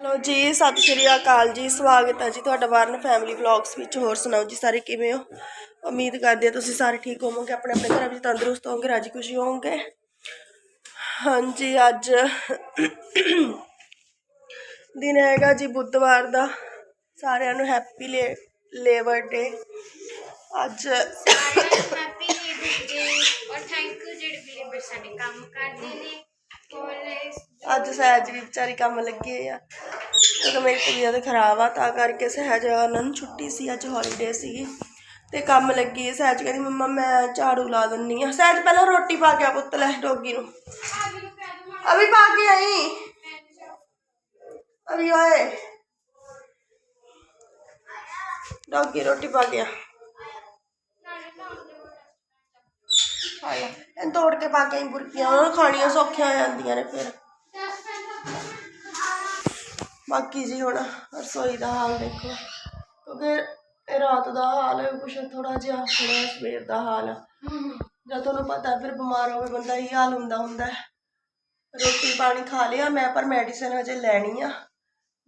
Hello ਜੀ, ਸਤਿ ਸ਼੍ਰੀ ਅਕਾਲ ਜੀ, ਸਵਾਗਤ ਹੈ ਜੀ ਤੁਹਾਡਾ ਵਾਰਨ ਫੈਮਿਲੀ ਵਲੌਗਸ ਵਿੱਚ। ਹੋਰ ਸੁਣਾਓ ਜੀ ਸਾਰੇ ਕਿਵੇਂ ਹੋ? ਉਮੀਦ ਕਰਦੇ ਹਾਂ ਤੁਸੀਂ ਸਾਰੇ ਠੀਕ ਹੋਵੋਗੇ, ਆਪਣੇ ਆਪਣੇ ਘਰਾਂ ਵਿੱਚ ਤੰਦਰੁਸਤ ਹੋਵੋਗੇ, ਰਾਜੀ ਖੁਸ਼ੀ ਹੋਵੋਗੇ। ਹਾਂਜੀ, ਅੱਜ ਦਿਨ ਹੈਗਾ ਜੀ ਬੁੱਧਵਾਰ ਦਾ। ਸਾਰਿਆਂ ਨੂੰ ਹੈਪੀ ਲੇਬਰ ਡੇ ਅੱਜ ਹੈਪੀ ਲੇਬਰ ਡੇ ਔਰ ਥੈਂਕ ਯੂ ਜਿਹੜੇ ਵੀ ਲੇਬਰ ਸਾਡੇ ਕੰਮ ਕਰਦੇ ਨੇ। ਅੱਜ ਸਹਿਜ ਵੀ ਵਿਚਾਰੀ ਕੰਮ ਲੱਗੀ ਆ। ਕਿਉਂਕਿ ਮੇਰੀ ਤਬੀਅਤ ਖਰਾਬ ਆ ਤਾਂ ਕਰਕੇ ਸਹਿਜ ਉਹਨਾਂ ਨੂੰ ਛੁੱਟੀ ਸੀ ਅੱਜ ਹੌਲੀਡੇ ਸੀਗੀ। ਤੇ ਕੰਮ ਲੱਗੀ ਸਹਿਜ ਕਹਿੰਦੀ ਮੰਮਾ ਮੈਂ ਝਾੜੂ ਲਾ ਦਿੰਨੀ ਆ। ਸਹਿਜ ਪਹਿਲਾਂ ਰੋਟੀ ਪਾ ਕੇ ਆ ਪੁੱਤ ਲੈ ਡੋਗੀ ਨੂੰ। ਅਭੀ ਪਾ ਕੇ ਆਈ। ਅਭੀ ਓਏ ਡੋਗੀ ਰੋਟੀ ਪਾ ਗਿਆ ਆਇਆ। ਇਹ ਤੋੜ ਕੇ ਪਾ ਕੇ ਆਈ ਬੁਰਕੀਆਂ। ਖਾਣੀਆਂ ਸੌਖੀਆਂ ਹੋ ਜਾਂਦੀਆਂ ਨੇ ਫਿਰ। ਬਾਕੀ ਜੀ ਹੁਣ ਰਸੋਈ ਦਾ ਹਾਲ ਦੇਖੋ। ਕਿਉਂਕਿ ਰਾਤ ਦਾ ਹਾਲ ਕੁਛ ਥੋੜਾ ਜਿਹਾ ਥੋੜਾ ਸਵੇਰ ਦਾ ਹਾਲ ਆ। ਜਦ ਤੁਹਾਨੂੰ ਪਤਾ ਫਿਰ ਬਿਮਾਰ ਹੋਵੇ ਬੰਦਾ, ਇਹ ਹਾਲ ਹੁੰਦਾ ਹੁੰਦਾ ਰੋਟੀ ਪਾਣੀ ਖਾ ਲਿਆ ਮੈਂ, ਪਰ ਮੈਡੀਸਨ ਹਜੇ ਲੈਣੀ ਆ।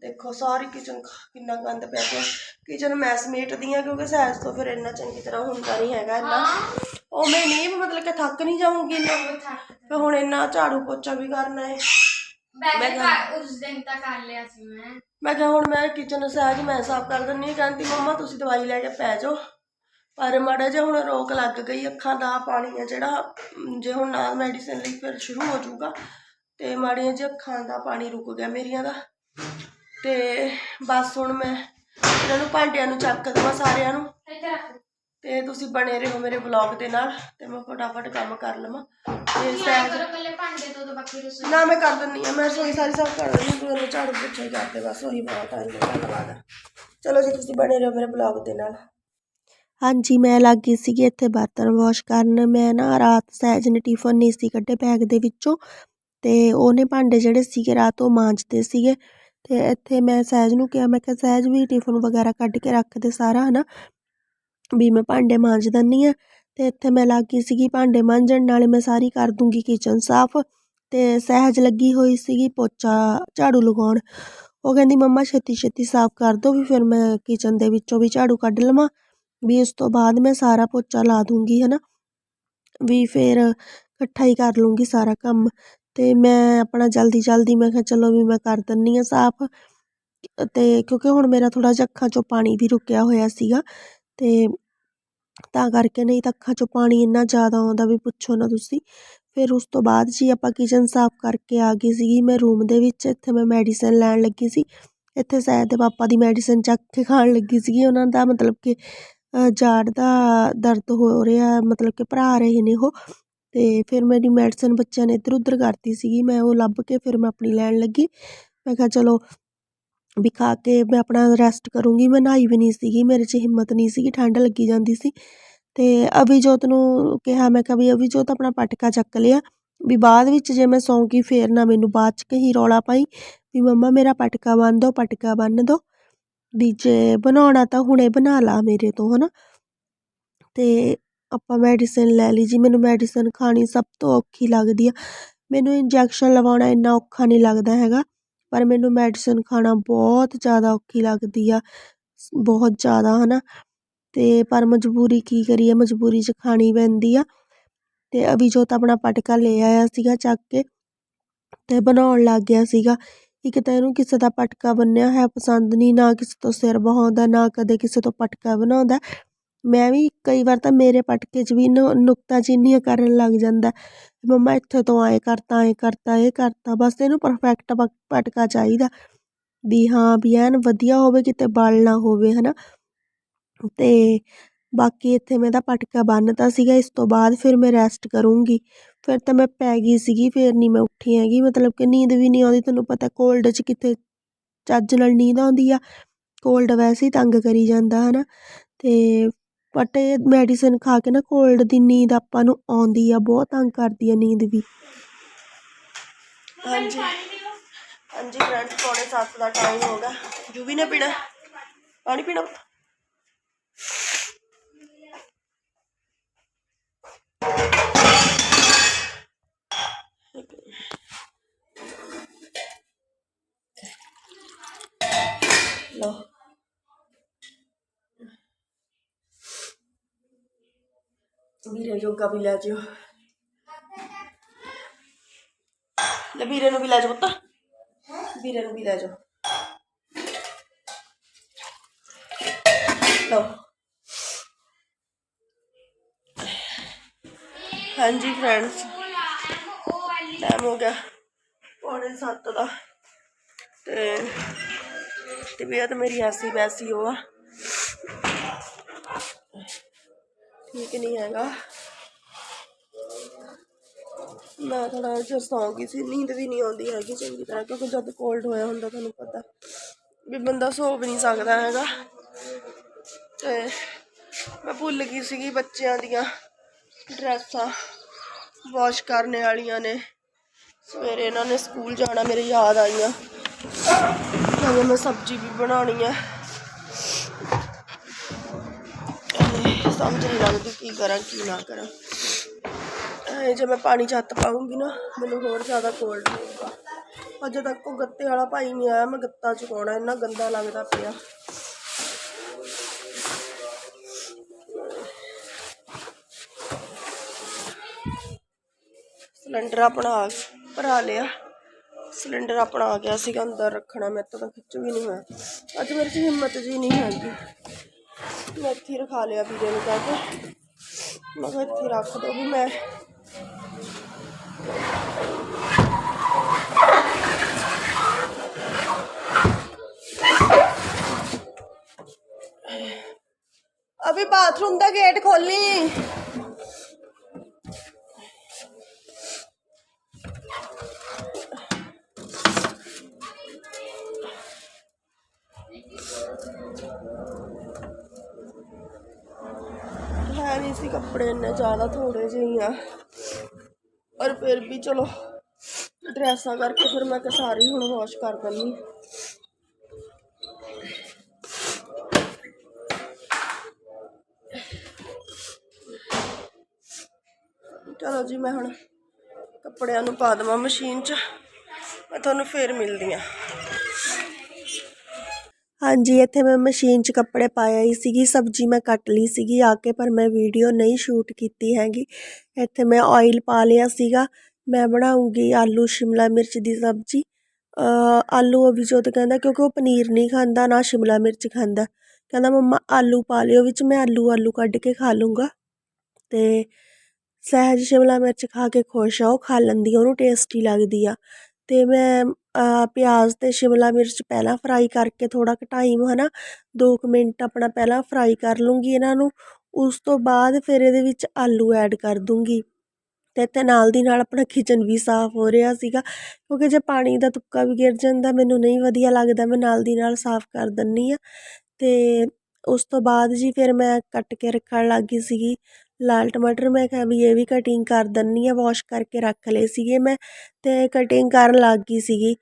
ਦੇਖੋ ਸਾਰੀ ਕਿਚਨ ਕਿੰਨਾ ਗੰਦ ਪਿਆ ਪਿਆ। ਕਿਚਨ ਮੈਂ ਸਮੇਟਦੀ ਆ ਕਿਉਂਕਿ ਸੈਸ ਤੋਂ ਫਿਰ ਇੰਨਾ ਚੰਗੀ ਤਰ੍ਹਾਂ ਹੁੰਦਾ ਨਹੀਂ ਹੈਗਾ ਇੰਨਾ। ਉਹ ਮੈਂ ਨਹੀਂ ਮਤਲਬ ਕਿ ਥੱਕ ਨਹੀਂ ਜਾਊਂਗੀ ਇੰਨਾ। ਫਿਰ ਹੁਣ ਇੰਨਾ ਝਾੜੂ ਪੋਚਾ ਵੀ ਕਰਨਾ ਹੈ। ਮੈਂ ਤਾਂ ਉਸ ਦਿਨ ਤਾਂ ਕਰ ਲਿਆ ਸੀ ਮੈਂ। ਮੈਂ ਕਿਹਾ ਹੁਣ ਮੈਂ ਕਿਚਨ ਸਹਿਜ ਮੈਂ ਸਾਫ਼ ਕਰ ਦਿੰਨੀ ਹਾਂ। ਕਹਿੰਦੀ ਮੰਮਾ ਤੁਸੀਂ ਦਵਾਈ ਲੈ ਕੇ ਪੈ ਜਾਓ। ਪਰ ਮਾੜਾ ਜਿਹਾ ਹੁਣ ਰੋਕ ਲੱਗ ਗਈ ਅੱਖਾਂ ਦਾ ਪਾਣੀ ਆ ਜਿਹੜਾ ਜੇ ਹੁਣ ਨਾਲ ਮੈਡੀਸਿਨ ਲਈ ਫਿਰ ਸ਼ੁਰੂ ਹੋ ਜਾਊਗਾ। ਤੇ ਮਾੜੀਆਂ ਜਿਹਾ ਅੱਖਾਂ ਦਾ ਪਾਣੀ ਰੁਕ ਗਿਆ ਮੇਰੀਆਂ ਦਾ। ਤੇ ਬਸ ਹੁਣ ਮੈਂ ਇਹਨਾਂ ਨੂੰ ਭਾਂਡਿਆਂ ਨੂੰ ਚੱਕ ਦੇਵਾਂ ਸਾਰਿਆਂ ਨੂੰ। ਇੱਥੇ ਰੱਖ ਤੇ ਤੁਸੀਂ ਬਣੇ ਰਹੋ ਮੇਰੇ ਵਲੌਗ ਦੇ ਨਾਲ ਤੇ ਮੈਂ ਫਟਾਫਟ ਕੰਮ ਕਰ ਲਵਾਂ। ਤੇ ਸਹਿਜ ਕਰੋ ਕੱਲੇ ਭਾਂਡੇ ਤੋਂ ਤਾਂ ਬਾਕੀ ਰਸੋਈ ਨਾ ਮੈਂ ਕਰ ਦਿੰਨੀ ਆ ਮੈਂ ਰਸੋਈ ਸਾਰੀ ਸਾਫ਼ ਕਰ ਦਿੰਨੀ ਤੂੰ ਇਹਨੂੰ ਝਾੜੂ ਪੁੱਛੇ ਕਰਦੇ ਬਸ ਉਹੀ ਬਹੁਤ ਟਾਈਮ ਲੱਗਦਾ ਚਲੋ ਜੀ ਤੁਸੀਂ ਬਣੇ ਰਹੋ ਮੇਰੇ ਬਲੌਗ ਦੇ ਨਾਲ। ਹਾਂਜੀ ਮੈਂ ਲੱਗ ਗਈ ਸੀਗੀ ਇੱਥੇ ਬਰਤਨ ਵਾਸ਼ ਕਰਨ। ਮੈਂ ਨਾ ਰਾਤ ਸਹਿਜ ਨੇ ਟਿਫਨ ਨਹੀਂ ਸੀ ਕੱਢੇ ਬੈਗ ਦੇ ਵਿੱਚੋਂ। ਤੇ ਉਹਨੇ ਭਾਂਡੇ ਜਿਹੜੇ ਸੀਗੇ ਰਾਤ ਉਹ ਮਾਂਜਦੇ ਸੀਗੇ। ਤੇ ਇੱਥੇ ਮੈਂ ਸਹਿਜ ਨੂੰ ਕਿਹਾ, ਮੈਂ ਕਿਹਾ, ਸਹਿਜ ਵੀ ਟਿਫਨ ਵਗੈਰਾ ਕੱਢ ਕੇ ਰੱਖ ਦੇ ਸਾਰਾ, ਹਨਾ? ਵੀ ਮੈਂ ਭਾਂਡੇ ਮਾਂਜ ਦਿੰਨੀ ਆ ਤੇ ਇੱਥੇ ਮੈਂ ਲੱਗ ਗਈ ਸੀਗੀ ਭਾਂਡੇ ਮਾਂਜਣ, ਨਾਲੇ ਮੈਂ ਸਾਰੀ ਕਰ ਦੂੰਗੀ ਕਿਚਨ ਸਾਫ਼ ਤੇ ਸਹਿਜ ਲੱਗੀ ਹੋਈ ਸੀਗੀ ਪੋਚਾ ਝਾੜੂ ਲਗਾਉਣ। ਉਹ ਕਹਿੰਦੀ, ਮੰਮਾ, ਛੇਤੀ ਛੇਤੀ ਸਾਫ਼ ਕਰ ਦੋ ਵੀ ਫਿਰ ਮੈਂ ਕਿਚਨ ਦੇ ਵਿੱਚੋਂ ਵੀ ਝਾੜੂ ਕੱਢ ਲਵਾਂ, ਵੀ ਉਸ ਤੋਂ ਬਾਅਦ ਮੈਂ ਸਾਰਾ ਪੋਚਾ ਲਾ ਦੂੰਗੀ, ਹਨਾ? ਵੀ ਫਿਰ ਇਕੱਠਾ ਹੀ ਕਰ ਲੂੰਗੀ ਸਾਰਾ ਕੰਮ ਤੇ ਮੈਂ ਆਪਣਾ ਜਲਦੀ ਜਲਦੀ ਮੈਂ ਕਿਹਾ ਚਲੋ ਵੀ ਮੈਂ ਕਰ ਦਿੰਦੀ ਹਾਂ ਸਾਫ਼। ਅਤੇ ਕਿਉਂਕਿ ਹੁਣ ਮੇਰਾ ਥੋੜ੍ਹਾ ਜਿਹਾ ਅੱਖਾਂ 'ਚੋਂ ਪਾਣੀ ਵੀ ਰੁਕਿਆ ਹੋਇਆ ਸੀਗਾ ਅਤੇ ਤਾਂ ਕਰਕੇ ਨਹੀਂ ਤਾਂ ਅੱਖਾਂ 'ਚੋਂ ਪਾਣੀ ਇੰਨਾ ਜ਼ਿਆਦਾ ਆਉਂਦਾ ਵੀ ਪੁੱਛੋ ਨਾ ਤੁਸੀਂ। ਫਿਰ ਉਸ ਤੋਂ ਬਾਅਦ ਜੀ ਆਪਾਂ ਕਿਚਨ ਸਾਫ਼ ਕਰਕੇ ਆ ਗਈ ਸੀਗੀ ਮੈਂ ਰੂਮ ਦੇ ਵਿੱਚ, ਇੱਥੇ ਮੈਂ ਮੈਡੀਸਨ ਲੈਣ ਲੱਗੀ ਸੀ। ਇੱਥੇ ਸੈਦ ਦੇ ਪਾਪਾ ਦੀ ਮੈਡੀਸਨ ਚੱਕ ਕੇ ਖਾਣ ਲੱਗੀ ਸੀਗੀ, ਉਹਨਾਂ ਦਾ ਮਤਲਬ ਕਿ ਜਾੜ ਦਾ ਦਰਦ ਹੋ ਰਿਹਾ, ਮਤਲਬ ਕਿ ਭਰਾ ਰਹੇ ਨੇ ਉਹ। ਅਤੇ ਫਿਰ ਮੇਰੀ ਮੈਡੀਸਨ ਬੱਚਿਆਂ ਨੇ ਇੱਧਰ ਉੱਧਰ ਕਰਤੀ ਸੀਗੀ, ਮੈਂ ਉਹ ਲੱਭ ਕੇ ਫਿਰ ਮੈਂ ਆਪਣੀ ਲੈਣ ਲੱਗੀ। ਮੈਂ ਕਿਹਾ ਚਲੋ ਵੀ ਖਾ ਕੇ ਮੈਂ ਆਪਣਾ ਰੈਸਟ ਕਰੂੰਗੀ, ਮੈਂ ਨਹਾਈ ਵੀ ਨਹੀਂ ਸੀਗੀ, ਮੇਰੇ 'ਚ ਹਿੰਮਤ ਨਹੀਂ ਸੀਗੀ ਠੰਡ ਲੱਗੀ ਜਾਂਦੀ ਸੀ। ਅਤੇ ਅਭਿਜੋਤ ਨੂੰ ਕਿਹਾ, ਮੈਂ ਕਿਹਾ ਵੀ ਅਭਿਜੋਤ ਆਪਣਾ ਪਟਕਾ ਚੱਕ ਲਿਆ, ਵੀ ਬਾਅਦ ਵਿੱਚ ਜੇ ਮੈਂ ਸੌਂ ਗਈ ਫੇਰ ਨਾ ਮੈਨੂੰ ਬਾਅਦ 'ਚ ਕਹੀਂ ਰੌਲਾ ਪਾਈ, ਵੀ ਮੰਮਾ ਮੇਰਾ ਪਟਕਾ ਬੰਨ੍ਹ ਦਿਓ ਪਟਕਾ ਬੰਨ੍ਹ ਦਿਓ ਵੀ ਜੇ ਬਣਾਉਣਾ ਤਾਂ ਹੁਣੇ ਬਣਾ ਲਾ ਮੇਰੇ ਤੋਂ ਹੈ ਨਾ ਤੇ ਆਪਾਂ ਮੈਡੀਸਨ ਲੈ ਲਈ ਜੀ, ਮੈਨੂੰ ਮੈਡੀਸਨ ਖਾਣੀ ਸਭ ਤੋਂ ਔਖੀ ਲੱਗਦੀ ਆ। ਮੈਨੂੰ ਇੰਜੈਕਸ਼ਨ ਲਵਾਉਣਾ ਇੰਨਾ ਔਖਾ ਨਹੀਂ ਲੱਗਦਾ ਹੈਗਾ, ਪਰ ਮੈਨੂੰ ਮੈਡੀਸਨ ਖਾਣਾ ਬਹੁਤ ਜ਼ਿਆਦਾ ਔਖੀ ਲੱਗਦੀ ਆ, ਬਹੁਤ ਜ਼ਿਆਦਾ ਹੈ ਨਾ ਅਤੇ ਪਰ ਮਜਬੂਰੀ ਕੀ ਕਰੀਏ, ਮਜਬੂਰੀ 'ਚ ਖਾਣੀ ਪੈਂਦੀ ਆ। ਅਤੇ ਅਭੀਜੋਤ ਆਪਣਾ ਪਟਕਾ ਲੈ ਆਇਆ ਸੀਗਾ ਚੱਕ ਕੇ ਅਤੇ ਬਣਾਉਣ ਲੱਗ ਗਿਆ ਸੀਗਾ। ਇੱਕ ਤਾਂ ਇਹਨੂੰ ਕਿਸੇ ਦਾ ਪਟਕਾ ਬੰਨਿਆ ਹੋਇਆ ਪਸੰਦ ਨਹੀਂ, ਨਾ ਕਿਸੇ ਤੋਂ ਸਿਰ ਬਹਾਉਂਦਾ ਨਾ ਕਦੇ ਕਿਸੇ ਤੋਂ ਪਟਕਾ ਬਣਾਉਂਦਾ। ਮੈਂ ਵੀ ਕਈ ਵਾਰ ਤਾਂ ਮੇਰੇ ਪਟਕੇ 'ਚ ਵੀ ਨੁ- ਨੁਕਤਾਚੀਨੀਆਂ ਕਰਨ ਲੱਗ ਜਾਂਦਾ। ਮੰਮਾ ਇੱਥੇ ਤੋਂ ਆਏ ਕਰਤਾ ਐਂ ਕਰਤਾ ਇਹ ਕਰਤਾ ਬਸ ਇਹਨੂੰ ਪਰਫੈਕਟ ਪ, ਪਟਕਾ ਚਾਹੀਦਾ। ਵੀ ਹਾਂ, ਵੀ ਐਨ ਵਧੀਆ ਹੋਵੇ, ਕਿਤੇ ਬਲ ਨਾ ਹੋਵੇ ਨਾ ਅਤੇ ਬਾਕੀ ਇੱਥੇ ਮੈਂ ਤਾਂ ਪਟਕਾ ਬੰਨ੍ਹਤਾ ਸੀਗਾ, ਇਸ ਤੋਂ ਬਾਅਦ ਫਿਰ ਮੈਂ ਰੈਸਟ ਕਰੂੰਗੀ। ਫਿਰ ਤਾਂ ਮੈਂ ਪੈ ਗਈ ਸੀਗੀ, ਫਿਰ ਨਹੀਂ ਮੈਂ ਉੱਠੀ ਹੈਗੀ। ਮਤਲਬ ਕਿ ਨੀਂਦ ਵੀ ਨਹੀਂ ਆਉਂਦੀ ਤੁਹਾਨੂੰ ਪਤਾ ਕੋਲਡ 'ਚ ਕਿਤੇ ਚੱਜ ਨਾਲ ਨੀਂਦ ਆਉਂਦੀ ਆ। ਕੋਲਡ ਵੈਸੇ ਹੀ ਤੰਗ ਕਰੀ ਜਾਂਦਾ ਹੈ ਨਾ ਅਤੇ ਬਟ ਇਹ ਮੈਡੀਸਿਨ ਖਾ ਕੇ ਨਾ ਕੋਲਡ ਦੀ ਨੀਂਦ ਆਪਾਂ ਨੂੰ ਆਉਂਦੀ ਆ ਬਹੁਤ ਤੰਗ ਕਰਦੀ ਆ ਨੀਂਦ ਵੀ। ਹਾਂਜੀ। ਹਾਂਜੀ ਫਰੈਂਡਸ ਪੌਣੇ 7 ਦਾ ਟਾਈਮ ਹੋ ਗਿਆ। ਜੂਵੀ ਨੇ ਪੀਣਾ? ਪਾਣੀ ਪੀਣਾ ਲਓ। ਵੀਰੇ ਜੋਗਾ ਵੀ ਲੈ ਜਿਓ। ਲੈ ਵੀਰੇ ਨੂੰ ਵੀ ਲੈ ਜਾਓ ਪੁੱਤ। ਵੀਰੇ ਨੂੰ ਵੀ ਲੈ ਜਾਓ। ਲਓ। ਹਾਂਜੀ ਫਰੈਂਡਸ ਟਾਈਮ ਹੋ ਗਿਆ ਪੌਣੇ ਸੱਤ ਦਾ। ਤੇ ਤਬੀਅਤ ਮੇਰੀ ਐਸੀ ਵੈਸੀ ਹੋ ਆ। ਠੀਕ ਨਹੀਂ ਹੈਗਾ। ਮੈਂ ਥੋੜਾ ਜਿਹਾ ਸੌਂ ਗਈ ਸੀ, ਨੀਂਦ ਵੀ ਨਹੀਂ ਆਉਂਦੀ ਹੈਗੀ ਚੰਗੀ ਤਰ੍ਹਾਂ, ਕਿਉਂਕਿ ਜਦ ਕੋਲਡ ਹੋਇਆ ਹੁੰਦਾ ਤੁਹਾਨੂੰ ਪਤਾ ਵੀ ਬੰਦਾ ਸੌ ਵੀ ਨਹੀਂ ਸਕਦਾ ਹੈਗਾ। ਤੇ ਮੈਂ ਭੁੱਲ ਗਈ ਸੀਗੀ ਬੱਚਿਆਂ ਦੀਆਂ ਡਰੈਸਾਂ ਵਾਸ਼ ਕਰਨੇ ਵਾਲੀਆਂ ਨੇ। ਸਵੇਰੇ ਇਹਨਾਂ ਨੇ ਸਕੂਲ ਜਾਣਾ, ਮੇਰੇ ਯਾਦ ਆਈਆਂ। ਕਹਿੰਦੇ ਮੈਂ ਸਬਜ਼ੀ ਵੀ ਬਣਾਉਣੀ ਹੈ ਸਮਝ ਨਹੀਂ ਲੱਗਦੀ ਕੀ ਕਰਾਂ, ਕੀ ਨਾ ਕਰਾਂ। ਜੇ ਮੈਂ ਪਾਣੀ ਛੱਤ ਹੱਥ ਪਾਉਂਗੀ ਨਾ, ਮੈਨੂੰ ਹੋਰ ਜ਼ਿਆਦਾ ਕੋਲਡ ਹੋਊਗਾ ਅਜੇ ਤੱਕ ਉਹ ਗੱਤੇ ਵਾਲਾ ਭਾਈ ਨਹੀਂ ਆਇਆ, ਮੈਂ ਗੱਤਾ ਚੁਕਾਉਣਾ, ਇੰਨਾ ਗੰਦਾ ਲੱਗਦਾ ਪਿਆ। ਸਿਲੰਡਰ ਆਪਣਾ ਭਰਾ ਲਿਆ। ਸਿਲੰਡਰ ਆਪਣਾ ਆ ਗਿਆ ਸੀਗਾ ਅੰਦਰ ਰੱਖਣਾ ਮੇਰੇ ਤੋਂ ਤਾਂ ਖਿੱਚ ਵੀ ਨਹੀਂ ਹੋਇਆ। ਅੱਜ ਮੇਰੇ 'ਚ ਹਿੰਮਤ ਜੀ ਨਹੀਂ ਹੈਗੀ। ਮੈਂ ਇੱਥੇ ਰਖਾ ਲਿਆ ਵੀਰੇ ਨੂੰ ਕਹਿ ਕੇ। ਇੱਥੇ ਰੱਖ ਦੋ ਵੀ ਮੈਂ। ਅਭੀ ਬਾਥਰੂਮ ਦਾ ਗੇਟ ਖੋਲੀ ਹੈ ਨਹੀਂ ਸੀ ਕੱਪੜੇ ਇੰਨੇ ਜ਼ਿਆਦਾ ਥੋੜੇ ਜਿਹੇ ਹੀ ਆ ਪਰ ਫਿਰ ਵੀ ਚਲੋ, ਡਰੈਸਾਂ ਕਰਕੇ ਫਿਰ ਮੈਂ ਕਿਹਾ ਸਾਰੀ ਹੁਣ ਵਾਸ਼ ਕਰ ਦਿੰਨੀ ਚਲੋ ਜੀ, ਮੈਂ ਹੁਣ ਕੱਪੜਿਆਂ ਨੂੰ ਪਾ ਦੇਵਾਂ ਮਸ਼ੀਨ 'ਚ। ਮੈਂ ਤੁਹਾਨੂੰ ਫੇਰ ਮਿਲਦੀ ਆ ਹਾਂਜੀ, ਇੱਥੇ ਮੈਂ ਮਸ਼ੀਨ 'ਚ ਕੱਪੜੇ ਪਾਇਆ ਹੀ ਸੀਗੀ, ਸਬਜ਼ੀ ਮੈਂ ਕੱਟ ਲਈ ਸੀਗੀ ਆ ਕੇ, ਪਰ ਮੈਂ ਵੀਡੀਓ ਨਹੀਂ ਸ਼ੂਟ ਕੀਤੀ ਹੈਗੀ। ਇੱਥੇ ਮੈਂ ਆਇਲ ਪਾ ਲਿਆ ਸੀਗਾ। ਮੈਂ ਬਣਾਉਂਗੀ ਆਲੂ, ਸ਼ਿਮਲਾ ਮਿਰਚ ਦੀ ਸਬਜ਼ੀ। ਅਹ ਆਲੂ ਅਭਿਜੋਤ ਕਹਿੰਦਾ ਕਿਉਂਕਿ ਉਹ ਪਨੀਰ ਨਹੀਂ ਖਾਂਦਾ, ਨਾ ਸ਼ਿਮਲਾ ਮਿਰਚ ਖਾਂਦਾ। ਕਹਿੰਦਾ ਮੰਮਾ ਆਲੂ ਪਾ ਲਿਓ ਵਿੱਚ, ਮੈਂ ਆਲੂ ਆਲੂ ਕੱਢ ਕੇ ਖਾ ਲੂੰਗਾ। ਤੇ ਸਹਿਜ ਸ਼ਿਮਲਾ ਮਿਰਚ ਖਾ ਕੇ ਖੁਸ਼ ਆ, ਉਹ ਖਾ ਲੈਂਦੀ ਆ, ਉਹਨੂੰ ਟੇਸਟੀ ਲੱਗਦੀ ਆ। ਤੇ ਮੈਂ ਪਿਆਜ਼ ਤੇ ਸ਼ਿਮਲਾ ਮਿਰਚ ਪਹਿਲਾਂ ਫਰਾਈ ਕਰਕੇ ਥੋੜਾ ਕੁ ਟਾਈਮ ਹਨਾ 2 ਮਿੰਟ ਆਪਣਾ ਪਹਿਲਾਂ ਫਰਾਈ ਕਰ ਲੂੰਗੀ ਇਹਨਾਂ ਨੂੰ। ਉਸ ਤੋਂ ਬਾਅਦ ਫਿਰ ਇਹਦੇ ਵਿੱਚ ਆਲੂ ਐਡ ਕਰ ਦੂੰਗੀ। ਅਤੇ ਤੇ ਨਾਲ ਦੀ ਨਾਲ ਆਪਣਾ ਕਿਚਨ ਵੀ ਸਾਫ਼ ਹੋ ਰਿਹਾ ਸੀਗਾ, ਕਿਉਂਕਿ ਜੇ ਪਾਣੀ ਦਾ ਤੁੱਕਾ ਵੀ ਗਿਰ ਜਾਂਦਾ, ਮੈਨੂੰ ਨਹੀਂ ਵਧੀਆ ਲੱਗਦਾ, ਮੈਂ ਨਾਲ ਦੀ ਨਾਲ ਸਾਫ਼ ਕਰ ਦਿੰਦੀ ਹਾਂ। ਅਤੇ ਉਸ ਤੋਂ ਬਾਅਦ ਜੀ ਫਿਰ ਮੈਂ ਕੱਟ ਕੇ ਰੱਖਣ ਲੱਗ ਗਈ ਸੀਗੀ, ਲਾਲ ਟਮਾਟਰ ਮੈਂ ਕਿਹਾ ਵੀ ਇਹ ਵੀ ਕਟਿੰਗ ਕਰ ਦਿੰਦੀ ਹਾਂ ਵਾਸ਼ ਕਰਕੇ ਰੱਖ ਲਏ ਸੀਗੇ ਮੈਂ ਅਤੇ ਕਟਿੰਗ ਕਰਨ ਲੱਗ ਗਈ ਸੀਗੀ।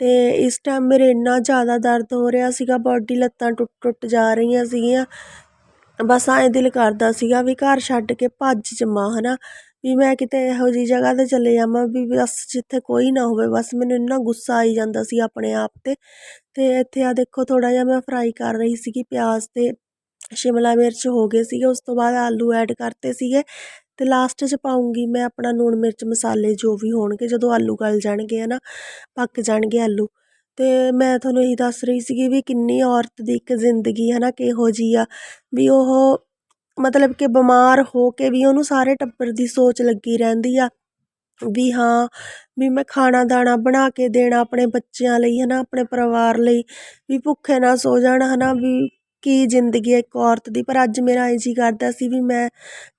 ਅਤੇ ਇਸ ਟਾਈਮ ਮੇਰੇ ਇੰਨਾ ਜ਼ਿਆਦਾ ਦਰਦ ਹੋ ਰਿਹਾ ਸੀਗਾ ਬਾਡੀ ਲੱਤਾਂ ਟੁੱਟ ਟੁੱਟ ਜਾ ਰਹੀਆਂ ਸੀਗੀਆਂ। ਬਸ ਐਂ ਦਿਲ ਕਰਦਾ ਸੀਗਾ ਵੀ ਘਰ ਛੱਡ ਕੇ ਭੱਜ ਜਮ੍ਹਾਂ ਹੈ ਨਾ ਵੀ ਮੈਂ ਕਿਤੇ ਇਹੋ ਜਿਹੀ ਜਗ੍ਹਾ 'ਤੇ ਚਲੇ ਜਾਵਾਂ ਵੀ ਬਸ ਜਿੱਥੇ ਕੋਈ ਨਾ ਹੋਵੇ, ਬਸ ਮੈਨੂੰ ਇੰਨਾ ਗੁੱਸਾ ਆਈ ਜਾਂਦਾ ਸੀ ਆਪਣੇ ਆਪ 'ਤੇ। ਅਤੇ ਇੱਥੇ ਆਹ ਦੇਖੋ ਥੋੜ੍ਹਾ ਜਿਹਾ ਮੈਂ ਫਰਾਈ ਕਰ ਰਹੀ ਸੀਗੀ ਪਿਆਜ਼ ਅਤੇ ਸ਼ਿਮਲਾ ਮਿਰਚ ਹੋ ਗਏ ਸੀਗੇ, ਉਸ ਤੋਂ ਬਾਅਦ ਆਲੂ ਐਡ ਕਰਤੇ ਸੀਗੇ। ਅਤੇ ਲਾਸਟ 'ਚ ਪਾਊਂਗੀ ਮੈਂ ਆਪਣਾ ਲੂਣ ਮਿਰਚ ਮਸਾਲੇ ਜੋ ਵੀ ਹੋਣਗੇ, ਜਦੋਂ ਆਲੂ ਗਲ ਜਾਣਗੇ ਹੈ ਨਾ ਪੱਕ ਜਾਣਗੇ ਆਲੂ। ਅਤੇ ਮੈਂ ਤੁਹਾਨੂੰ ਇਹੀ ਦੱਸ ਰਹੀ ਸੀਗੀ ਵੀ ਕਿੰਨੀ ਔਰਤ ਦੀ ਇੱਕ ਜ਼ਿੰਦਗੀ ਹੈ ਨਾ ਕਿਹੋ ਜਿਹੀ ਆ, ਵੀ ਉਹ ਮਤਲਬ ਕਿ ਬਿਮਾਰ ਹੋ ਕੇ ਵੀ ਉਹਨੂੰ ਸਾਰੇ ਟੱਬਰ ਦੀ ਸੋਚ ਲੱਗੀ ਰਹਿੰਦੀ ਆ ਵੀ ਹਾਂ, ਵੀ ਮੈਂ ਖਾਣਾ ਦਾਣਾ ਬਣਾ ਕੇ ਦੇਣਾ ਆਪਣੇ ਬੱਚਿਆਂ ਲਈ ਹੈ ਨਾ ਆਪਣੇ ਪਰਿਵਾਰ ਲਈ, ਵੀ ਭੁੱਖੇ ਨਾ ਸੋ ਜਾਣ ਹੈ ਨਾ ਵੀ ਕੀ ਜ਼ਿੰਦਗੀ ਹੈ ਇੱਕ ਔਰਤ ਦੀ। ਪਰ ਅੱਜ ਮੇਰਾ ਇਹ ਜੀ ਕਰਦਾ ਸੀ ਵੀ ਮੈਂ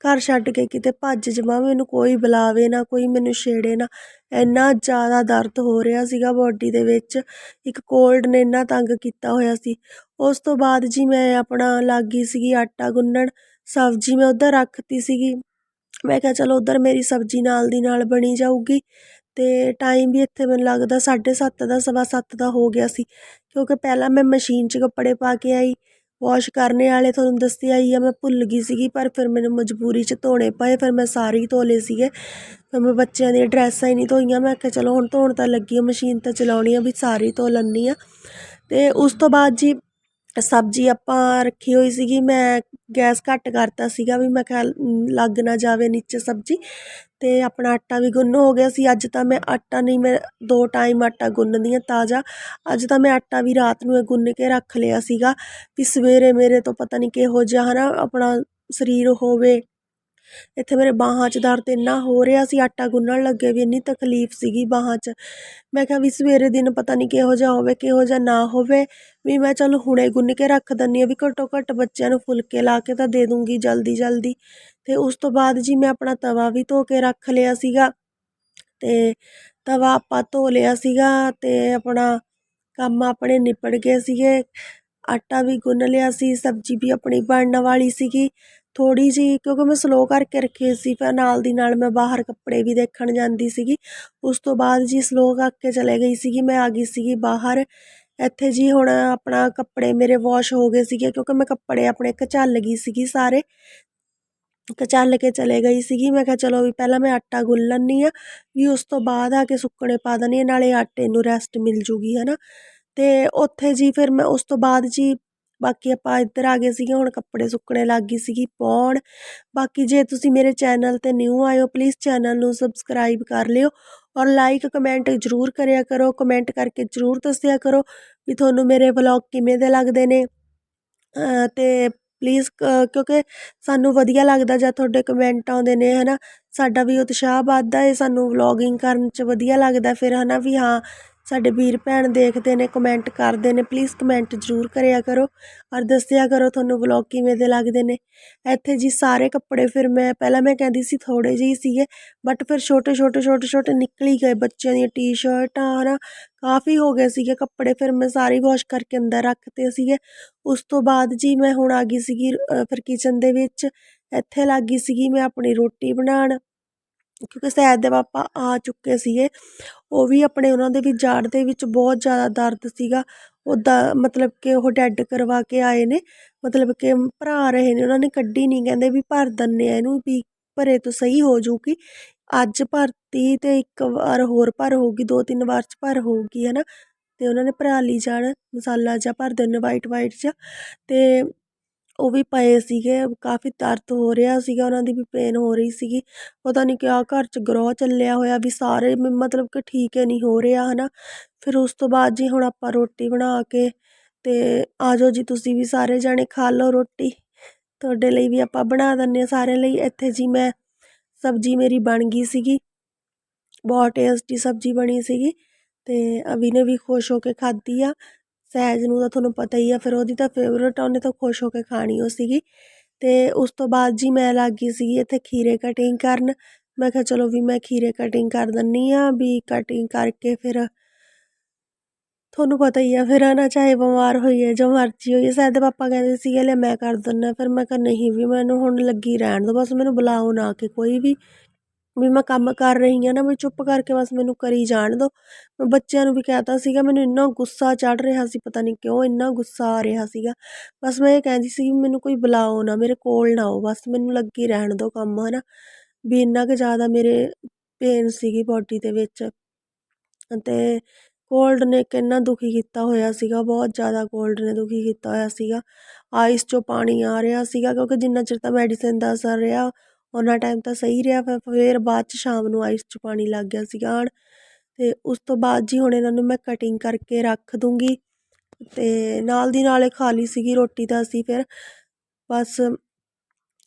ਘਰ ਛੱਡ ਕੇ ਕਿਤੇ ਭੱਜ ਜਾਵਾਂ ਮੈਨੂੰ ਕੋਈ ਬੁਲਾਵੇ ਨਾ, ਕੋਈ ਮੈਨੂੰ ਛੇੜੇ ਨਾ। ਇੰਨਾ ਜ਼ਿਆਦਾ ਦਰਦ ਹੋ ਰਿਹਾ ਸੀਗਾ ਬਾਡੀ ਦੇ ਵਿੱਚ। ਇੱਕ ਕੋਲਡ ਨੇ ਇੰਨਾ ਤੰਗ ਕੀਤਾ ਹੋਇਆ ਸੀ। ਉਸ ਤੋਂ ਬਾਅਦ ਜੀ ਮੈਂ ਆਪਣਾ ਲੱਗ ਗਈ ਸੀਗੀ ਆਟਾ ਗੁੰਨਣ। ਸਬਜ਼ੀ ਮੈਂ ਉੱਧਰ ਰੱਖਤੀ ਸੀਗੀ। ਮੈਂ ਕਿਹਾ ਚਲੋ ਉੱਧਰ ਮੇਰੀ ਸਬਜ਼ੀ ਨਾਲ ਦੀ ਨਾਲ ਬਣੀ ਜਾਊਗੀ। ਅਤੇ ਟਾਈਮ ਵੀ ਇੱਥੇ ਮੈਨੂੰ ਲੱਗਦਾ 7:30 ਦਾ, ਸਵਾ ਸੱਤ ਦਾ ਹੋ ਗਿਆ ਸੀ। ਕਿਉਂਕਿ ਪਹਿਲਾਂ ਮੈਂ ਮਸ਼ੀਨ 'ਚ ਕੱਪੜੇ ਪਾ ਕੇ ਆਈ ਵਾਸ਼ ਕਰਨੇ ਵਾਲੇ ਤੁਹਾਨੂੰ ਦੱਸਿਆ ਹੀ ਆ, ਮੈਂ ਭੁੱਲ ਗਈ ਸੀਗੀ, ਪਰ ਫਿਰ ਮੈਨੂੰ ਮਜਬੂਰੀ 'ਚ ਧੋਣੇ ਪਏ, ਫਿਰ ਮੈਂ ਸਾਰੇ ਹੀ ਧੋ ਲਏ ਸੀਗੇ। ਫਿਰ ਮੈਂ ਬੱਚਿਆਂ ਦੀਆਂ ਡਰੈਸਾਂ ਹੀ ਨਹੀਂ ਧੋਈਆਂ, ਮੈਂ ਕਿਹਾ ਚਲੋ ਹੁਣ ਧੋਣ ਤਾਂ ਲੱਗੀ ਆ, ਮਸ਼ੀਨ ਤਾਂ ਚਲਾਉਣੀ ਆ, ਵੀ ਸਾਰੇ ਹੀ ਧੋ ਲੈਂਦੀ ਹਾਂ ਅਤੇ ਉਸ ਤੋਂ ਬਾਅਦ ਜੀ ਸਬਜ਼ੀ ਆਪਾਂ ਰੱਖੀ ਹੋਈ ਸੀਗੀ, ਮੈਂ ਗੈਸ ਘੱਟ ਕਰਤਾ ਸੀਗਾ ਵੀ ਮੈਂ ਕਿਹਾ ਲੱਗ ਨਾ ਜਾਵੇ ਨੀਚੇ ਸਬਜ਼ੀ। ਅਤੇ ਆਪਣਾ ਆਟਾ ਵੀ ਗੁੰਨ ਹੋ ਗਿਆ ਸੀ, ਅੱਜ ਤਾਂ ਮੈਂ ਆਟਾ ਨਹੀਂ, ਮੈਂ ਦੋ ਟਾਈਮ ਆਟਾ ਗੁੰਨਦੀ ਹਾਂ ਤਾਜ਼ਾ। ਅੱਜ ਤਾਂ ਮੈਂ ਆਟਾ ਵੀ ਰਾਤ ਨੂੰ ਹੀ ਗੁੰਨ ਕੇ ਰੱਖ ਲਿਆ ਸੀਗਾ ਵੀ ਸਵੇਰੇ ਮੇਰੇ ਤੋਂ ਪਤਾ ਨਹੀਂ ਕਿਹੋ ਜਿਹਾ ਹੈ ਨਾ ਆਪਣਾ ਸਰੀਰ ਹੋਵੇ। ਇੱਥੇ ਮੇਰੇ ਬਾਹਾਂ 'ਚ ਦਰਦ ਇੰਨਾ ਹੋ ਰਿਹਾ ਸੀ, ਆਟਾ ਗੁੰਨਣ ਲੱਗੇ ਵੀ ਇੰਨੀ ਤਕਲੀਫ ਸੀਗੀ ਬਾਹਾਂ 'ਚ। ਮੈਂ ਕਿਹਾ ਵੀ ਸਵੇਰੇ ਦਿਨ ਪਤਾ ਨਹੀਂ ਕਿਹੋ ਜਿਹਾ ਹੋਵੇ, ਕਿਹੋ ਜਿਹਾ ਨਾ ਹੋਵੇ, ਵੀ ਮੈਂ ਚਲ ਹੁਣੇ ਗੁੰਨ ਕੇ ਰੱਖ ਦਿੰਦੀ ਹਾਂ ਵੀ ਘੱਟੋ ਘੱਟ ਬੱਚਿਆਂ ਨੂੰ ਫੁਲਕੇ ਲਾ ਕੇ ਤਾਂ ਦੇ ਦੂੰਗੀ ਜਲਦੀ ਜਲਦੀ। ਅਤੇ ਉਸ ਤੋਂ ਬਾਅਦ ਜੀ ਮੈਂ ਆਪਣਾ ਤਵਾ ਵੀ ਧੋ ਕੇ ਰੱਖ ਲਿਆ ਸੀਗਾ ਅਤੇ ਤਵਾ ਆਪਾਂ ਧੋ ਲਿਆ ਸੀਗਾ ਅਤੇ ਆਪਣਾ ਕੰਮ ਆਪਣੇ ਨਿਪੜ ਗਏ ਸੀਗੇ। ਆਟਾ ਵੀ ਗੁੰਨ ਲਿਆ ਸੀ, ਸਬਜ਼ੀ ਵੀ ਆਪਣੀ ਬਣਨ ਵਾਲੀ ਸੀਗੀ ਥੋੜ੍ਹੀ ਜਿਹੀ, ਕਿਉਂਕਿ ਮੈਂ ਸਲੋ ਕਰਕੇ ਰੱਖੀ ਸੀ, ਫਿਰ ਨਾਲ ਦੀ ਨਾਲ ਮੈਂ ਬਾਹਰ ਕੱਪੜੇ ਵੀ ਦੇਖਣ ਜਾਂਦੀ ਸੀਗੀ। ਉਸ ਤੋਂ ਬਾਅਦ ਜੀ ਸਲੋ ਕਰਕੇ ਚਲੇ ਗਈ ਸੀਗੀ, ਮੈਂ ਆ ਗਈ ਸੀਗੀ ਬਾਹਰ। ਇੱਥੇ ਜੀ ਹੁਣ ਆਪਣਾ ਕੱਪੜੇ ਮੇਰੇ ਵਾਸ਼ ਹੋ ਗਏ ਸੀਗੇ, ਕਿਉਂਕਿ ਮੈਂ ਕੱਪੜੇ ਆਪਣੇ ਕਚੱਲ ਗਈ ਸੀਗੀ ਸਾਰੇ। ਕਚੱਲ ਕੇ ਚਲੇ ਗਈ ਸੀਗੀ, ਮੈਂ ਕਿਹਾ ਚਲੋ ਵੀ ਪਹਿਲਾਂ ਮੈਂ ਆਟਾ ਗੁੰਨ ਲੈਂਦੀ ਹਾਂ, ਵੀ ਉਸ ਤੋਂ ਬਾਅਦ ਆ ਕੇ ਸੁੱਕਣੇ ਪਾ ਦਿੰਦੀ ਹਾਂ, ਨਾਲੇ ਆਟੇ ਨੂੰ ਰੈਸਟ ਮਿਲ ਜੂਗੀ ਹੈ ਨਾ ਅਤੇ ਉੱਥੇ ਜੀ ਫਿਰ ਮੈਂ ਉਸ ਤੋਂ ਬਾਅਦ ਜੀ ਬਾਕੀ ਆਪਾਂ ਇੱਧਰ ਆ ਗਏ ਸੀਗੇ, ਹੁਣ ਕੱਪੜੇ ਸੁੱਕਣੇ ਲੱਗ ਗਈ ਸੀਗੀ ਪਾਉਣ ਬਾਕੀ ਜੇ ਤੁਸੀਂ ਮੇਰੇ ਚੈਨਲ 'ਤੇ ਨਿਊ ਆਏ ਹੋ ਪਲੀਜ਼ ਚੈਨਲ ਨੂੰ ਸਬਸਕ੍ਰਾਈਬ ਕਰ ਲਿਓ ਔਰ ਲਾਈਕ ਕਮੈਂਟ ਜ਼ਰੂਰ ਕਰਿਆ ਕਰੋ। ਕਮੈਂਟ ਕਰਕੇ ਜ਼ਰੂਰ ਦੱਸਿਆ ਕਰੋ ਵੀ ਤੁਹਾਨੂੰ ਮੇਰੇ ਵਲੌਗ ਕਿਵੇਂ ਦੇ ਲੱਗਦੇ ਨੇ। ਅਤੇ ਪਲੀਜ਼ ਕਿਉਂਕਿ ਸਾਨੂੰ ਵਧੀਆ ਲੱਗਦਾ ਜਦ ਤੁਹਾਡੇ ਕਮੈਂਟ ਆਉਂਦੇ ਨੇ ਹੈ ਨਾ ਸਾਡਾ ਵੀ ਉਤਸ਼ਾਹ ਵੱਧਦਾ ਹੈ ਸਾਨੂੰ ਵਲੌਗਿੰਗ ਕਰਨ 'ਚ ਵਧੀਆ ਲੱਗਦਾ, ਫਿਰ ਹੈ ਨਾ ਵੀ ਹਾਂ ਸਾਡੇ ਵੀਰ ਭੈਣ ਦੇਖਦੇ ਨੇ ਕਮੈਂਟ ਕਰਦੇ ਨੇ ਪਲੀਜ਼ ਕਮੈਂਟ ਜ਼ਰੂਰ ਕਰਿਆ ਕਰੋ ਔਰ ਦੱਸਿਆ ਕਰੋ ਤੁਹਾਨੂੰ ਵਲੌਗ ਕਿਵੇਂ ਦੇ ਲੱਗਦੇ ਨੇ। ਇੱਥੇ ਜੀ ਸਾਰੇ ਕੱਪੜੇ ਫਿਰ ਮੈਂ, ਪਹਿਲਾਂ ਮੈਂ ਕਹਿੰਦੀ ਸੀ ਥੋੜ੍ਹੇ ਜਿਹੇ ਸੀਗੇ ਬਟ ਫਿਰ ਛੋਟੇ ਛੋਟੇ ਛੋਟੇ ਛੋਟੇ ਨਿਕਲ ਹੀ ਗਏ ਬੱਚਿਆਂ ਦੀਆਂ ਟੀ ਸ਼ਰਟਾਂ ਹੈ ਨਾ ਕਾਫੀ ਹੋ ਗਏ ਸੀਗੇ ਕੱਪੜੇ ਫਿਰ ਮੈਂ ਸਾਰੇ ਵਾਸ਼ ਕਰਕੇ ਅੰਦਰ ਰੱਖਤੇ ਸੀਗੇ। ਉਸ ਤੋਂ ਬਾਅਦ ਜੀ ਮੈਂ ਹੁਣ ਆ ਗਈ ਸੀਗੀ ਫਿਰ ਕਿਚਨ ਦੇ ਵਿੱਚ, ਇੱਥੇ ਲੱਗ ਗਈ ਸੀਗੀ ਮੈਂ ਆਪਣੀ ਰੋਟੀ ਬਣਾਉਣ। ਕਿਉਂਕਿ ਸੈਦ ਦੇ ਪਾਪਾ ਆ ਚੁੱਕੇ ਸੀਗੇ, ਉਹ ਵੀ ਆਪਣੇ ਉਹਨਾਂ ਦੇ ਵੀ ਜਾੜ ਦੇ ਵਿੱਚ ਬਹੁਤ ਜ਼ਿਆਦਾ ਦਰਦ ਸੀਗਾ। ਉਹਦਾ ਮਤਲਬ ਕਿ ਉਹ ਡੈਡ ਕਰਵਾ ਕੇ ਆਏ ਨੇ। ਮਤਲਬ ਕਿ ਭਰਾ ਰਹੇ ਨੇ, ਉਹਨਾਂ ਨੇ ਕੱਢੀ ਨਹੀਂ ਕਹਿੰਦੇ ਵੀ ਭਰ ਦਿੰਦੇ ਆ ਇਹਨੂੰ ਵੀ ਭਰੇ ਤੋਂ ਸਹੀ ਹੋ ਜੂਗੀ ਅੱਜ ਭਰਤੀ ਅਤੇ ਇੱਕ ਵਾਰ ਹੋਰ ਭਰ ਹੋਊਗੀ, ਦੋ ਤਿੰਨ ਵਾਰ 'ਚ ਭਰ ਹੋਊਗੀ ਹੈ ਨਾ ਅਤੇ ਉਹਨਾਂ ਨੇ ਭਰਾ ਲਈ ਜਾਣ, ਮਸਾਲਾ ਜਿਹਾ ਭਰ ਦਿੰਦੇ ਵਾਈਟ ਵਾਈਟ ਜਿਹਾ। ਅਤੇ ਉਹ ਵੀ ਪਏ ਸੀਗੇ, ਕਾਫੀ ਦਰਦ ਹੋ ਰਿਹਾ ਸੀਗਾ, ਉਹਨਾਂ ਦੀ ਵੀ ਪੇਨ ਹੋ ਰਹੀ ਸੀਗੀ। ਪਤਾ ਨਹੀਂ ਕਿਆ ਘਰ 'ਚ ਗਰੋਹ ਚੱਲਿਆ ਹੋਇਆ ਵੀ ਸਾਰੇ ਮਤਲਬ ਕਿ ਠੀਕ ਹੀ ਨਹੀਂ ਹੋ ਰਿਹਾ ਹੈ ਨਾ ਫਿਰ ਉਸ ਤੋਂ ਬਾਅਦ ਜੀ ਹੁਣ ਆਪਾਂ ਰੋਟੀ ਬਣਾ ਕੇ ਅਤੇ ਆ ਜਾਓ ਜੀ, ਤੁਸੀਂ ਵੀ ਸਾਰੇ ਜਾਣੇ ਖਾ ਲਓ ਰੋਟੀ। ਤੁਹਾਡੇ ਲਈ ਵੀ ਆਪਾਂ ਬਣਾ ਦਿੰਦੇ ਹਾਂ ਸਾਰਿਆਂ ਲਈ। ਇੱਥੇ ਜੀ ਮੈਂ ਸਬਜ਼ੀ ਮੇਰੀ ਬਣ ਗਈ ਸੀਗੀ। ਬਹੁਤ ਟੇਸਟੀ ਸਬਜ਼ੀ ਬਣੀ ਸੀਗੀ ਅਤੇ ਅਭੀ ਨੇ ਵੀ ਖੁਸ਼ ਹੋ ਕੇ ਖਾਧੀ ਆ। ਸਹਿਜ ਨੂੰ ਤਾਂ ਤੁਹਾਨੂੰ ਪਤਾ ਹੀ ਆ, ਫਿਰ ਉਹਦੀ ਤਾਂ ਫੇਵਰਟ ਆ, ਉਹਨੇ ਤਾਂ ਖੁਸ਼ ਹੋ ਕੇ ਖਾਣੀ ਉਹ ਸੀਗੀ। ਅਤੇ ਉਸ ਤੋਂ ਬਾਅਦ ਜੀ ਮੈਂ ਲੱਗ ਗਈ ਸੀਗੀ ਇੱਥੇ ਖੀਰੇ ਕਟਿੰਗ ਕਰਨ। ਮੈਂ ਕਿਹਾ ਚਲੋ ਵੀ ਮੈਂ ਖੀਰੇ ਕਟਿੰਗ ਕਰ ਦਿੰਦੀ ਹਾਂ ਵੀ ਕਟਿੰਗ ਕਰਕੇ ਫਿਰ ਤੁਹਾਨੂੰ ਪਤਾ ਹੀ ਆ, ਫਿਰ ਨਾ ਚਾਹੇ ਬਿਮਾਰ ਹੋਈਏ ਜੋ ਮਰਜ਼ੀ ਹੋਈਏ, ਸਹਿਜ ਪਾਪਾ ਕਹਿੰਦੇ ਸੀਗੇ, ਲੈ ਮੈਂ ਕਰ ਦਿੰਦਾ ਫਿਰ ਮੈਂ ਕਿਹਾ, ਨਹੀਂ ਵੀ ਮੈਨੂੰ ਹੁਣ ਲੱਗੀ ਰਹਿਣ ਦਿਓ ਬਸ ਮੈਨੂੰ ਬੁਲਾਓ ਨਾ ਕਿ ਕੋਈ ਵੀ। ਵੀ ਮੈਂ ਕੰਮ ਕਰ ਰਹੀ ਹਾਂ ਨਾ, ਵੀ ਚੁੱਪ ਕਰਕੇ ਬਸ ਮੈਨੂੰ ਕਰੀ ਜਾਣ ਦਿਓ ਮੈਂ ਬੱਚਿਆਂ ਨੂੰ ਵੀ ਕਹਿਤਾ ਸੀਗਾ, ਮੈਨੂੰ ਇੰਨਾ ਗੁੱਸਾ ਚੜ੍ਹ ਰਿਹਾ ਸੀ, ਪਤਾ ਨਹੀਂ ਕਿਉਂ ਇੰਨਾ ਗੁੱਸਾ ਆ ਰਿਹਾ ਸੀਗਾ। ਬਸ ਮੈਂ ਇਹ ਕਹਿੰਦੀ ਸੀ ਮੈਨੂੰ ਕੋਈ ਬੁਲਾਓ ਨਾ, ਮੇਰੇ ਕੋਲ ਨਾ ਆਓ, ਬਸ ਮੈਨੂੰ ਲੱਗੀ ਰਹਿਣ ਦਿਓ ਕੰਮ ਹੈ ਨਾ ਵੀ ਇੰਨਾ ਕੁ ਜ਼ਿਆਦਾ ਮੇਰੇ ਪੇਨ ਸੀਗੀ ਬਾਡੀ ਦੇ ਵਿੱਚ। ਅਤੇ ਕੋਲਡ ਨੇ ਕਿੰਨਾ ਦੁਖੀ ਕੀਤਾ ਹੋਇਆ ਸੀਗਾ, ਬਹੁਤ ਜ਼ਿਆਦਾ ਕੋਲਡ ਨੇ ਦੁਖੀ ਕੀਤਾ ਹੋਇਆ ਸੀਗਾ। ਆਈਸ 'ਚੋਂ ਪਾਣੀ ਆ ਰਿਹਾ ਸੀਗਾ, ਕਿਉਂਕਿ ਜਿੰਨਾ ਚਿਰ ਤਾਂ ਮੈਡੀਸਿਨ ਦਾ ਅਸਰ ਰਿਹਾ ਉਹਨਾਂ ਟਾਈਮ ਤਾਂ ਸਹੀ ਰਿਹਾ ਫਿਰ ਫਿਰ ਬਾਅਦ 'ਚ ਸ਼ਾਮ ਨੂੰ ਆਈਸ 'ਚ ਪਾਣੀ ਲੱਗ ਗਿਆ ਸੀਗਾ ਆਉਣ ਅਤੇ ਉਸ ਤੋਂ ਬਾਅਦ ਜੀ ਹੁਣ ਇਹਨਾਂ ਨੂੰ ਮੈਂ ਕਟਿੰਗ ਕਰਕੇ ਰੱਖ ਦੂੰਗੀ ਅਤੇ ਨਾਲ ਦੀ ਨਾਲ ਇਹ ਖਾ ਲਈ ਸੀਗੀ ਰੋਟੀ ਤਾਂ ਅਸੀਂ ਫਿਰ ਬਸ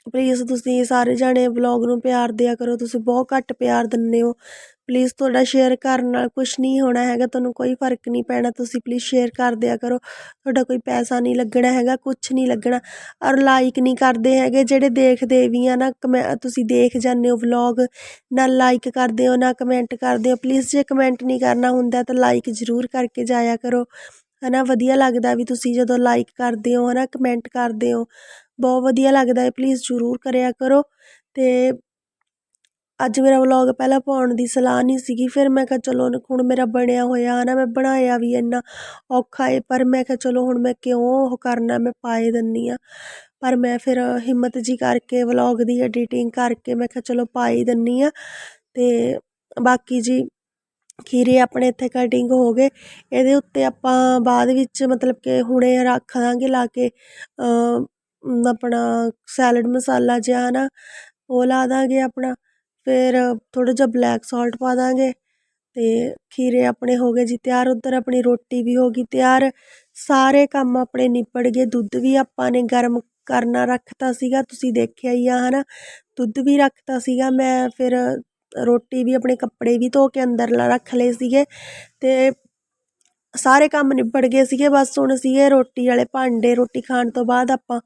ਪਲੀਜ਼ ਤੁਸੀਂ ਸਾਰੇ ਜਾਣੇ ਵਲੋਗ ਨੂੰ ਪਿਆਰ ਦਿਆ ਕਰੋ, ਤੁਸੀਂ ਬਹੁਤ ਘੱਟ ਪਿਆਰ ਦਿੰਦੇ ਹੋ। ਪਲੀਜ਼ ਤੁਹਾਡਾ ਸ਼ੇਅਰ ਕਰਨ ਨਾਲ ਕੁਝ ਨਹੀਂ ਹੋਣਾ ਹੈਗਾ, ਤੁਹਾਨੂੰ ਕੋਈ ਫ਼ਰਕ ਨਹੀਂ ਪੈਣਾ, ਤੁਸੀਂ ਪਲੀਜ਼ ਸ਼ੇਅਰ ਕਰ ਦਿਆ ਕਰੋ। ਤੁਹਾਡਾ ਕੋਈ ਪੈਸਾ ਨਹੀਂ ਲੱਗਣਾ ਹੈਗਾ ਕੁਝ ਨਹੀਂ ਲੱਗਣਾ ਔਰ ਲਾਈਕ ਨਹੀਂ ਕਰਦੇ ਹੈਗੇ, ਜਿਹੜੇ ਦੇਖਦੇ ਵੀ ਆ ਨਾ, ਕਮੈ, ਤੁਸੀਂ ਦੇਖ ਜਾਂਦੇ ਹੋ ਵਲੌਗ ਨਾ ਲਾਈਕ ਕਰਦੇ ਹੋ, ਨਾ ਕਮੈਂਟ ਕਰਦੇ ਹੋ। ਪਲੀਜ਼ ਜੇ ਕਮੈਂਟ ਨਹੀਂ ਕਰਨਾ ਹੁੰਦਾ ਤਾਂ ਲਾਈਕ ਜ਼ਰੂਰ ਕਰਕੇ ਜਾਇਆ ਕਰੋ। ਹੈ ਨਾ ਵਧੀਆ ਲੱਗਦਾ ਵੀ ਤੁਸੀਂ ਜਦੋਂ ਲਾਈਕ ਕਰਦੇ ਹੋ ਹੈ ਨਾ ਕਮੈਂਟ ਕਰਦੇ ਹੋ। ਬਹੁਤ ਵਧੀਆ ਲੱਗਦਾ ਹੈ ਪਲੀਜ਼ ਜ਼ਰੂਰ ਕਰਿਆ ਕਰੋ। ਅਤੇ ਅੱਜ ਮੇਰਾ ਵਲੋਗ ਪਹਿਲਾਂ ਪਾਉਣ ਦੀ ਸਲਾਹ ਨਹੀਂ ਸੀਗੀ, ਫਿਰ ਮੈਂ ਕਿਹਾ ਚਲੋ ਹੁਣ ਮੇਰਾ ਬਣਿਆ ਹੋਇਆ ਹੈ ਨਾ ਮੈਂ ਬਣਾਇਆ ਵੀ ਇੰਨਾ ਔਖਾ ਏ, ਪਰ ਮੈਂ ਕਿਹਾ ਚਲੋ ਹੁਣ ਮੈਂ ਕਿਉਂ ਉਹ ਕਰਨਾ, ਮੈਂ ਪਾਏ ਦਿੰਦੀ ਹਾਂ ਪਰ ਮੈਂ ਫਿਰ ਹਿੰਮਤ ਜੀ ਕਰਕੇ ਵਲੋਗ ਦੀ ਐਡੀਟਿੰਗ ਕਰਕੇ ਮੈਂ ਕਿਹਾ ਚਲੋ ਪਾਈ ਦਿੰਦੀ ਹਾਂ ਅਤੇ ਬਾਕੀ ਜੀ ਖੀਰੇ ਆਪਣੇ ਇੱਥੇ ਕਟਿੰਗ ਹੋ ਗਏ। ਇਹਦੇ ਉੱਤੇ ਆਪਾਂ ਬਾਅਦ ਵਿੱਚ ਮਤਲਬ ਕਿ ਹੁਣੇ ਰੱਖ ਦਾਂਗੇ ਲਾ ਕੇ ਆਪਣਾ ਸੈਲਡ ਮਸਾਲਾ ਜਿਹਾ ਹੈ ਨਾ ਉਹ ਲਾ ਦਾਂਗੇ ਆਪਣਾ, ਫਿਰ ਥੋੜ੍ਹਾ ਜਿਹਾ ਬਲੈਕ ਸੋਲਟ ਪਾ ਦਾਂਗੇ ਅਤੇ ਖੀਰੇ ਆਪਣੇ ਹੋ ਗਏ ਜੀ ਤਿਆਰ, ਉੱਧਰ ਆਪਣੀ ਰੋਟੀ ਵੀ ਹੋ ਗਈ ਤਿਆਰ, ਸਾਰੇ ਕੰਮ ਆਪਣੇ ਨਿਬੜ ਗਏ, ਦੁੱਧ ਵੀ ਆਪਾਂ ਨੇ ਗਰਮ ਕਰਨਾ ਰੱਖਤਾ ਸੀਗਾ, ਤੁਸੀਂ ਦੇਖਿਆ ਹੀ ਆ ਹੈ ਨਾ ਦੁੱਧ ਵੀ ਰੱਖਤਾ ਸੀਗਾ, ਮੈਂ ਫਿਰ ਰੋਟੀ ਵੀ ਆਪਣੇ ਕੱਪੜੇ ਵੀ ਧੋ ਕੇ ਅੰਦਰ ਲ- ਰੱਖ ਲਏ ਸੀਗੇ ਅਤੇ ਸਾਰੇ ਕੰਮ ਨਿਬੜ ਗਏ ਸੀਗੇ, ਬਸ ਹੁਣ ਸੀਗੇ ਰੋਟੀ ਵਾਲੇ ਭਾਂਡੇ, ਰੋਟੀ ਖਾਣ ਤੋਂ ਬਾਅਦ ਆਪਾਂ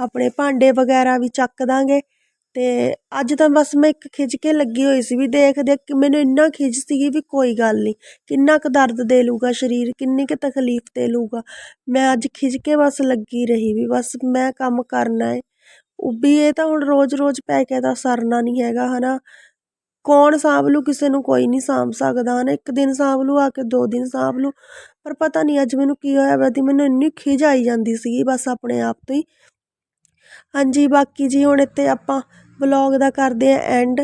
ਆਪਣੇ ਭਾਂਡੇ ਵਗੈਰਾ ਵੀ ਚੱਕ ਦਾਂਗੇ। ਅਤੇ ਅੱਜ ਤਾਂ ਬਸ ਮੈਂ ਇੱਕ ਖਿੱਚ ਕੇ ਲੱਗੀ ਹੋਈ ਸੀ ਵੀ ਦੇਖ ਦੇਖ ਕੇ ਮੈਨੂੰ ਇੰਨਾ ਖਿੱਚ ਸੀਗੀ ਵੀ ਕੋਈ ਗੱਲ ਨਹੀਂ, ਕਿੰਨਾ ਕੁ ਦਰਦ ਦੇ ਲੂਗਾ ਸਰੀਰ, ਕਿੰਨੀ ਕੁ ਤਕਲੀਫ ਦੇ ਲੂਗਾ। ਮੈਂ ਅੱਜ ਖਿੱਚ ਕੇ ਬਸ ਲੱਗੀ ਰਹੀ ਵੀ ਬਸ ਮੈਂ ਕੰਮ ਕਰਨਾ ਹੈ ਉਹ ਵੀ ਇਹ ਤਾਂ ਹੁਣ ਰੋਜ਼ ਰੋਜ਼ ਪੈ ਕੇ ਤਾਂ ਸਰਨਾ ਨਹੀਂ ਹੈਗਾ ਹੈ ਨਾ ਕੌਣ ਸਾਂਭ ਲੂ? ਕਿਸੇ ਨੂੰ ਕੋਈ ਨਹੀਂ ਸਾਂਭ ਸਕਦਾ। ਹੈ ਨਾ ਇੱਕ ਦਿਨ ਸਾਂਭ ਲੂ, ਆ ਕੇ ਦੋ ਦਿਨ ਸਾਂਭ ਲੂ। ਪਰ ਪਤਾ ਨਹੀਂ ਅੱਜ ਮੈਨੂੰ ਕੀ ਹੋਇਆ ਵਾ ਮੈਨੂੰ ਇੰਨੀ ਖਿਝ ਆਈ ਜਾਂਦੀ ਸੀਗੀ ਬਸ ਆਪਣੇ ਆਪ ਤੋਂ ਹੀ। ਹਾਂਜੀ, ਬਾਕੀ ਜੀ, ਹੁਣ ਇੱਥੇ ਆਪਾਂ ਵਲੌਗ ਦਾ ਕਰਦੇ ਆ ਐਂਡ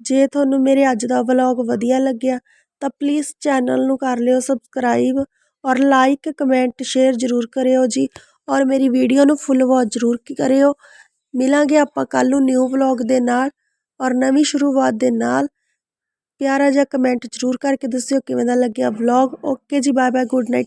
ਜੇ ਤੁਹਾਨੂੰ ਮੇਰੇ ਅੱਜ ਦਾ ਵਲੌਗ ਵਧੀਆ ਲੱਗਿਆ, ਤਾਂ ਪਲੀਜ਼ ਚੈਨਲ ਨੂੰ ਕਰ ਲਿਓ ਸਬਸਕ੍ਰਾਈਬ ਔਰ ਲਾਈਕ ਕਮੈਂਟ ਸ਼ੇਅਰ ਜ਼ਰੂਰ ਕਰਿਓ ਜੀ। ਔਰ ਮੇਰੀ ਵੀਡੀਓ ਨੂੰ ਫੁੱਲ ਵਾਚ ਜ਼ਰੂਰ ਕਰਿਓ। ਮਿਲਾਂਗੇ ਆਪਾਂ ਕੱਲ੍ਹ ਨੂੰ ਨਿਊ ਵਲੌਗ ਦੇ ਨਾਲ। ਔਰ ਨਵੀਂ ਸ਼ੁਰੂਆਤ ਦੇ ਨਾਲ ਪਿਆਰਾ ਜਿਹਾ ਕਮੈਂਟ ਜ਼ਰੂਰ ਕਰਕੇ ਦੱਸਿਓ ਕਿਵੇਂ ਦਾ ਲੱਗਿਆ ਵਲੌਗ ਓਕੇ ਜੀ ਬਾਏ ਬਾਏ ਗੁੱਡ ਨਾਈਟ